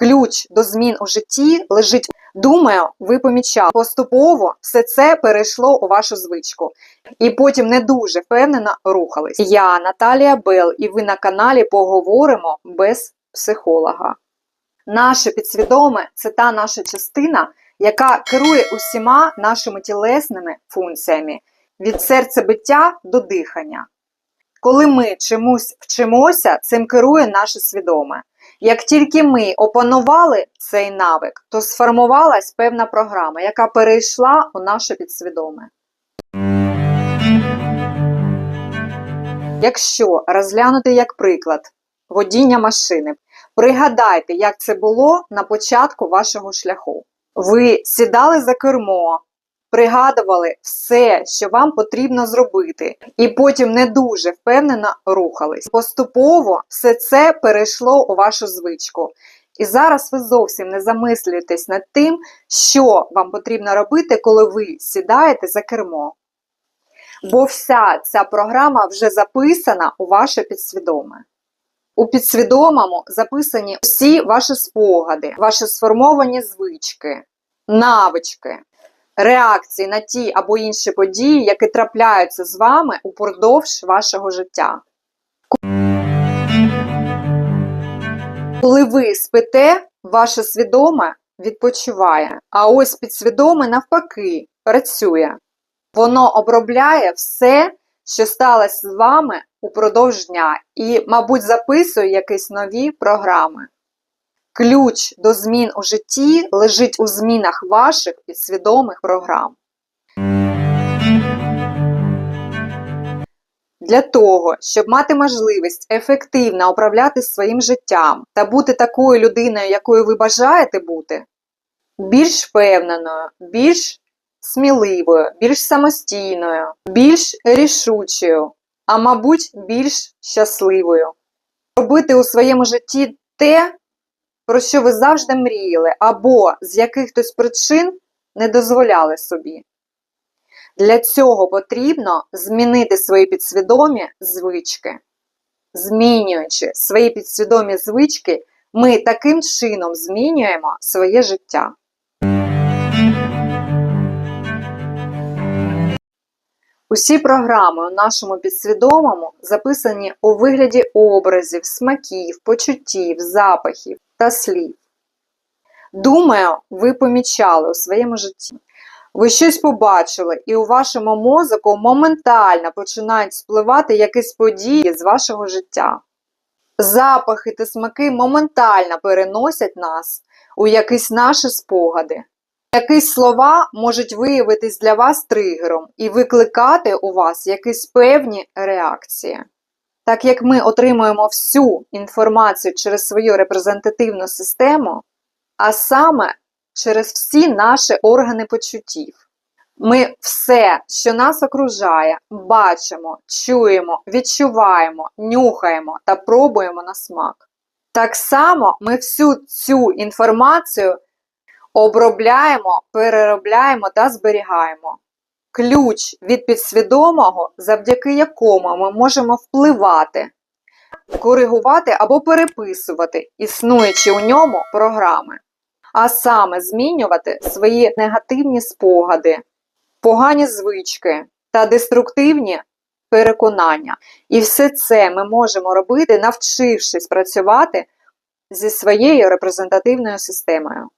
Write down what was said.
Ключ до змін у житті лежить. Думаю, ви помічали. Поступово все це перейшло у вашу звичку. І потім не дуже впевнено рухались. Я Наталія Бел, і ви на каналі Поговоримо без психолога. Наше підсвідоме це та наша частина, яка керує усіма нашими тілесними функціями від серцебиття до дихання. Коли ми чомусь вчимося, цим керує наше свідоме. Як тільки ми опанували цей навик, то сформувалась певна програма, яка перейшла у наше підсвідоме. Якщо розглянути як приклад водіння машини, пригадайте, як це було на початку вашого шляху. Ви сідали за кермо, пригадували все, що вам потрібно зробити, і потім не дуже впевнено рухались. Поступово все це перейшло у вашу звичку. І зараз ви зовсім не замислюєтесь над тим, що вам потрібно робити, коли ви сідаєте за кермо. Бо вся ця програма вже записана у ваше підсвідоме. У підсвідомому записані всі ваші спогади, ваші сформовані звички, навички, реакції на ті або інші події, які трапляються з вами упродовж вашого життя. Коли ви спите, ваше свідоме відпочиває, а ось підсвідоме навпаки працює. Воно обробляє все, що сталося з вами упродовж дня, і, мабуть, записує якісь нові програми. Ключ до змін у житті лежить у змінах ваших підсвідомих програм. Для того, щоб мати можливість ефективно управляти своїм життям та бути такою людиною, якою ви бажаєте бути, більш впевненою, більш сміливою, більш самостійною, більш рішучою, а мабуть, більш щасливою. Робити у своєму житті те, про що ви завжди мріяли, або з якихось причин не дозволяли собі. Для цього потрібно змінити свої підсвідомі звички. Змінюючи свої підсвідомі звички, ми таким чином змінюємо своє життя. Усі програми у нашому підсвідомому записані у вигляді образів, смаків, почуттів, запахів та слів. Думаю, ви помічали у своєму житті. Ви щось побачили, і у вашому мозку моментально починають спливати якісь події з вашого життя. Запахи та смаки моментально переносять нас у якісь наші спогади. Якісь слова можуть виявитись для вас тригером і викликати у вас якісь певні реакції. Так як ми отримуємо всю інформацію через свою репрезентативну систему, а саме через всі наші органи почуттів. Ми все, що нас окружає, бачимо, чуємо, відчуваємо, нюхаємо та пробуємо на смак. Так само ми всю цю інформацію обробляємо, переробляємо та зберігаємо. Ключ від підсвідомого, завдяки якому ми можемо впливати, коригувати або переписувати існуючі у ньому програми, а саме змінювати свої негативні спогади, погані звички та деструктивні переконання. І все це ми можемо робити, навчившись працювати зі своєю репрезентативною системою.